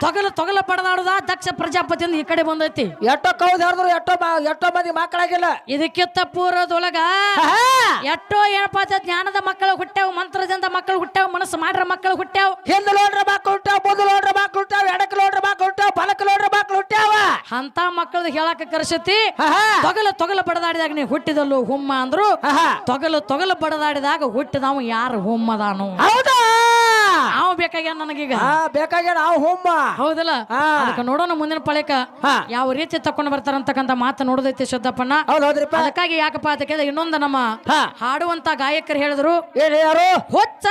ತೊಗಲು ತೊಗಲು ಪಡೆದಾಡುದ ದಕ್ಷ ಪ್ರಜಾಪತಿಯಿಂದ ಈ ಕಡೆ ಬಂದೈತಿ. ಎಷ್ಟೋ ಕೌದ್ ಹೇಳಿದ್ರು ಎಷ್ಟೋ ಎಷ್ಟೋ ಮಂದಿ ಮಕ್ಕಳಾಗಿಲ್ಲ. ಇದಕ್ಕಿಂತ ಪೂರ್ವದೊಳಗ ಎಷ್ಟೋ ಏನಪ್ಪ ಜ್ಞಾನದ ಮಕ್ಕಳು ಹುಟ್ಟ್ಯಾವ ಮಂತ್ರದಿಂದ ಮಕ್ಕಳು ಹುಟ್ಟ್ಯಾವ ಮನಸ್ಸು ಮಾಡ್ರ ಮಕ್ಕಳು ಹುಟ್ಟ್ಯಾವ. ಹಿಂದೆ ನೋಡ್ರ ಮಕ್ಕಳು ಹುಟ್ಟಾವ ಮುಂದ್ ಲೋಡ್ರ ಮಕ್ಳು ಹುಟ್ಟಾವ ಎಡಕ್ ಲೋಡ್ರ ಮಕ್ಳು ಹುಟ್ಟಾವ ಬಲಕ್ ಲೋಡ್ರ ಮಕ್ಳು ಹುಟ್ಟಾವ ಅಂತ ಮಕ್ಕಳದ ಹೇಳಕ ಕರ್ಸತಿ ತೊಗಲ ತೊಗಲ ಬಡದಾಡಿದಾಗ ನೀ ಹುಟ್ಟಿದಲ್ಲು ಹುಮ್ಮ ಅಂದ್ರು ತೊಗಲು ತೊಗಲ ಬಡದಾಡಿದಾಗ ಹುಟ್ಟಿದವ ಯಾರು ಹುಮ್ಮದಾನು? ಹೌದು. ಬೇಕಾಗ್ಯಾನ ನನಗೀಗ? ಹಾ ಬೇಕಾಗ್ಯ ಆ ಹುಮ್ಮ ಹೌದಲ್ಲ? ಹಾ. ಅದಕ್ಕೆ ನೋಡೋಣ ಮುಂದಿನ ಪಳಕ. ಯಾವ ರೀತಿ ತಕೊಂಡು ಬರ್ತಾರಂತಕ್ಕಂತ ಮಾತು ನೋಡೋದೈತಿ ಹೌದ್ ಹೌದ್ರಿಪ್ಪ ಅದಕ್ಕಾಗಿ ಯಾಕಪ್ಪ ಅಂತ ಕೇಳಿದ್ರೆ ಇನ್ನೊಂದು ನಮ್ಮ ಹಾ. ಹಾಡುವಂತ ಗಾಯಕರು ಹೇಳಿದ್ರು ಏನ್ ಯಾರು ಹೊಚ್ಚ!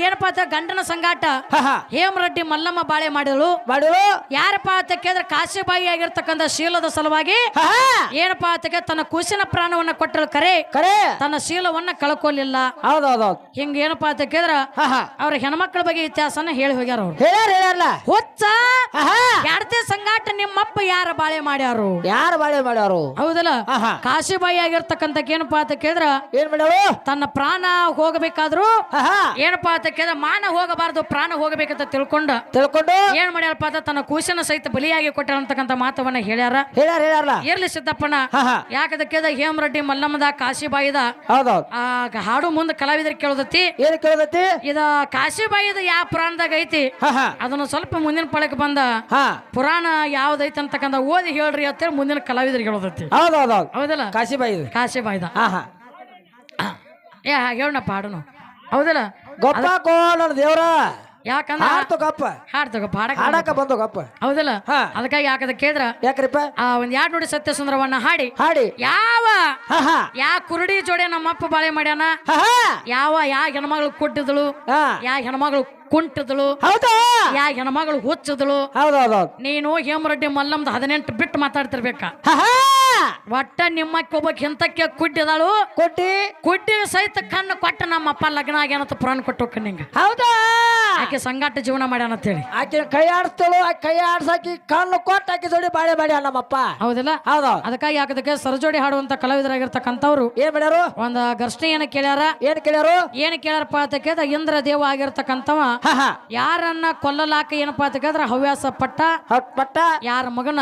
ಏನಪ್ಪಾ ಅಂತ ಗಂಡನ ಸಂಗಾಟ. ಹಾ ಹಾ. ಹೇಮರೆಡ್ಡಿ ಮಲ್ಲಮ್ಮ ಬಾಳೆ ಮಾಡಿದಳು. ಮಾಡಿರು ಯಾರಪ್ಪ ಅಂತ ಕೇಳಿದ್ರೆ ಕಾಶಿಬಾಯಿ ಆಗಿರ್ತಕ್ಕಂತ ಶೀಲದ ಸಲುವಾಗಿ ಹಾ ಹಾ. ಏನಪ್ಪಾ ಅಂತ ಕೇಳಿದ್ರೆ ತನ್ನ ಕುಸಿನ ಪ್ರಾಣವನ್ನ ಕೊಟ್ಟರು ಕರೆ. ಕರೆ. ತನ್ನ ಶೀಲವನ್ನ ಕಳ್ಕೊಲಿಲ್ಲ. ಹೌದ್ ಹೌದ್ ಹೌದ್. ಹಿಂಗ ಏನಪ್ಪಾ ಅಂತ ಕೇಳಿದ್ರ ಹಾ ಹಾ. ಅವ್ರ ಹೆಣ್ಮಕ್ಳ ಬಗ್ಗೆ ಇತಿಹಾಸನ ಹೇಳಿ ಹೋಗ್ಯಾರ ಅವ್ರು. ಹೇಳ್ಯಾರ ಹೇಳ್ಯಾರಲ್ಲ? ಹೊಚ್ಚ ಹಾ ಹಾ ಸಂಗಾಟ ನಿಮ್ಮಪ್ಪ ಯಾರ ಬಾಳೆ ಮಾಡ್ಯಾರು? ಯಾರು ಬಾಳೆ ಮಾಡ್ಯಾರು? ಹೌದಲ್ಲ? ಹಾ ಕಾಶಿಬಾಯಿ ಆಗಿರ್ತಕ್ಕಂಥ ಏನಪ್ಪಾ ಅಂತ ಕೇಳಿದ್ರ? ಏನ್ ಮಾಡ್ಯಾರು ತನ್ನ ಪ್ರಾಣ ಹೋಗಬೇಕಾದ್ರು? ಏನಪ್ಪಾ ಅಂತ ಕೇಳಿದ್ರ? ಮಾನ ಹೋಗಬಾರದು ಪ್ರಾಣ ಹೋಗಬೇಕಂತ ತಿಳ್ಕೊಂಡ. ತಿಳ್ಕೊಂಡು? ಏನ್ ಮಾಡ್ಯಾರಪ್ಪ ಅಂತ ತನ್ನ ಕೂಸಿನ ಸಹಿತ ಬಲಿಯಾಗಿ ಕೊಟ್ಟಾರಂತಕ್ಕಂಥ ಮಾತವನ್ನ ಹೇಳ್ಯಾರ? ಹೇಳ್ಯಾರ ಹೇಳ್ಯಾರಲ್ಲ? ಇರ್ಲಿ ಸಿದ್ದಪ್ಪನ ಹಾ ಕೇದ ಯಾಕದಕ್ಕೆ ಹೇಮರೆಡ್ಡಿ ಮಲ್ಲಮ್ಮದ ಕಾಶಿಬಾಯಿದ ಆ ಹಾಡು ಮುಂದೆ ಕಲಾವಿದರಿಗೆ ಕೇಳದತಿ ಏನ್ ಕೇಳದೈತಿ ಇದ ಕಾಶಿಬಾಯಿದ ಯಾವ ಪುರಾಣದಾಗ ಐತಿ? ಅದನ್ನ ಸ್ವಲ್ಪ ಮುಂದಿನ ಪಳಕ್ಕೆ ಬಂದ ಹಾ. ಪುರಾಣ ಯಾವ್ದೈತಿ ಅಂತಕ್ಕಂಥ ಓದಿ ಹೇಳ್ರಿ ಅಂತೇಳಿ ಮುಂದಿನ ಕಲಾವಿದರಿಗೆ ಹೇಳೋದೈತಿ. ಹೌದ್ ಹೌದ್ ಹೌದ್. ಹೌದಲ್ಲ? ಕಾಶಿಬಾಯಿ ಕಾಶಿಬಾಯಿದ ಏ ಹೇಳಣ್ಣ ಪಾಡನು ಹೌದಲ್ಲ? ಗೊಪ್ಪ ಕೋ ನನ್ನ ದೇವ್ರ. ಯಾಕಂದ್ರ ಹಾಡ್ತು ಗಪ್ಪ ಹಾಡ್ತಗ ಹಾಡಕ ಬಂದೋಗಪ್ಪ ಬಂದು ಗಪ್ಪ ಹೌದಲ್ಲ? ಅದಕ್ಕಾಗಿ ಯಾಕದ ಕೇಳಿದ್ರ? ಯಾಕ್ರಿಪ್ಪ? ಆ ಒಂದ್ ಎರಡ್ ನೋಡಿ ಸತ್ಯ ಸುಂದರವನ್ನ ಹಾಡಿ. ಹಾಡಿ. ಯಾವ? ಯಾ ಕುರುಡಿ ಜೋಡಿ ನಮ್ಮಪ್ಪ ಬಾಳೆ ಮಾಡ್ಯಾನ? ಯಾವ ಯಾ ಹೆಣ್ಮಗಳು ಕೊಟ್ಟಿದಳು? ಯಾ ಹೆಣ್ಮಗಳು ಕುಂಟಿದಳು? ಯಾ ಹೆಣ್ಮಗಳು ಹುಚ್ಚದಳು? ನೀನು ಹೇಮರೆಡ್ಡಿ ಮಲ್ಲಮ್ದು ಹದಿನೆಂಟು ಬಿಟ್ಟು ಮಾತಾಡ್ತಿರ್ಬೇಕಾ. ಒಟ್ಟ ನಿಮ್ಮ ಒಬ್ಬಕ್ ಹಿಂತಕ್ಕೆ ಕುಡ್ಡಿದಾಳು ಕೊಟ್ಟಿ. ಕುಡ್ಡಿ ಸಹಿತ ಕಣ್ಣು ಕೊಟ್ಟ ನಮ್ಮಪ್ಪ ಲಗ್ನ ಆಗ್ಯಾನಂತ ಪುರಾಣ ಕೊಟ್ಟು ನಿಂಗೆ. ಹೌದಾ? ಆಕೆ ಸಂಗಾಟ ಜೀವನ ಮಾಡ್ಯಾನ ಅಂತೇಳಿ. ಆಕೆ ಕೈ ಆಡ್ಸ್ತಳು ಆ ಕೈ ಆಡ್ಸಾಕಿ ಕಣ್ಣು ಕೊಟ್ಟು ಆಕೆ ಜೋಡಿ ಬಾಳೆ ಬಾಳೆ ನಮ್ಮಪ್ಪ. ಹೌದಿಲ್ಲ? ಹೌದು. ಅದಕ್ಕಾಗಿ ಯಾಕದಕ್ಕೆ ಸರಜೋಡಿ ಹಾಡುವಂತ ಕಲಾವಿದರಾಗಿರ್ತಕ್ಕಂಥವ್ರು. ಏನ್ ಮಾಡ್ಯಾರು? ಒಂದ ಏನ ಕೇಳ್ಯಾರ? ಏನ್ ಕೇಳ್ಯಾರು? ಏನ್ ಕೇಳ್ಯಾರಪ್ಪ ಅಂತ ಕೇಳಿದ ಇಂದ್ರ ದೇವ ಆಗಿರ್ತಕ್ಕಂಥವ ಯಾರನ್ನ ಕೊಲ್ಲಲಾಕ ಏನಪ್ಪಾ ಅಂತ ಕೇಳಿದ್ರ ಹವ್ಯಾಸ ಪಟ್ಟ. ಪಟ್ಟ. ಯಾರ ಮಗನ?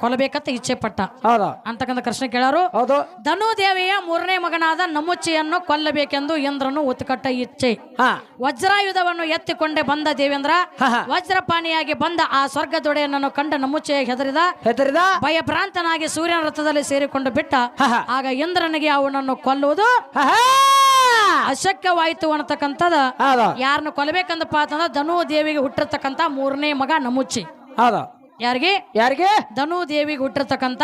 ಕೊಲ್ಲಬೇಕಂತ ಇಚ್ಛೆ ಪಟ್ಟ. ಹೌದು? ಅಂತಕ್ಕಂಥ ಕೃಷ್ಣ ಕೇಳಾರು ಹೌದು. ಧನು ದೇವಿಯ ಮೂರನೇ ಮಗನಾದ ನಮುಚ್ಚಿಯನ್ನು ಕೊಲ್ಲಬೇಕೆಂದು ಇಂದ್ರನು ಉತ್ಕಟ್ಟ ಇಚ್ಛೆ. ಹಾ. ವಜ್ರಾಯುಧವನ್ನು ಎತ್ತಿಕೊಂಡೆ ಬಂದ ದೇವೇಂದ್ರ. ವಜ್ರಪಾಣಿಯಾಗಿ ಬಂದ ಆ ಸ್ವರ್ಗ ದೊಡೆಯನನ್ನು ಕಂಡ ನಮುಚ್ಚೆ ಹೆದರಿದ ಹೆದರಿದ? ಭಯಭ್ರಾಂತನಾಗಿ ಸೂರ್ಯನ ರಥದಲ್ಲಿ ಸೇರಿಕೊಂಡು ಬಿಟ್ಟ. ಆಗ ಇಂದ್ರನಿಗೆ ಅವನನ್ನು ಕೊಲ್ಲುವುದು ಅಶಕ್ಯವಾಯಿತು ಅನ್ನತಕ್ಕಂಥದ ಯಾರನ್ನು ಕೊಲ್ಲಬೇಕಂದಪ್ಪ ಅಂತಂದ್ರೆ ಧನು ದೇವಿಗೆ ಹುಟ್ಟಿರ್ತಕ್ಕಂಥ ಮೂರನೇ ಮಗ ನಮುಚ್ಚಿ ಹೌದು. ಯಾರಿಗೆ? ಯಾರಿಗೆ? ಧನು ದೇವಿಗೆ ಹುಟ್ಟಿರ್ತಕ್ಕಂಥ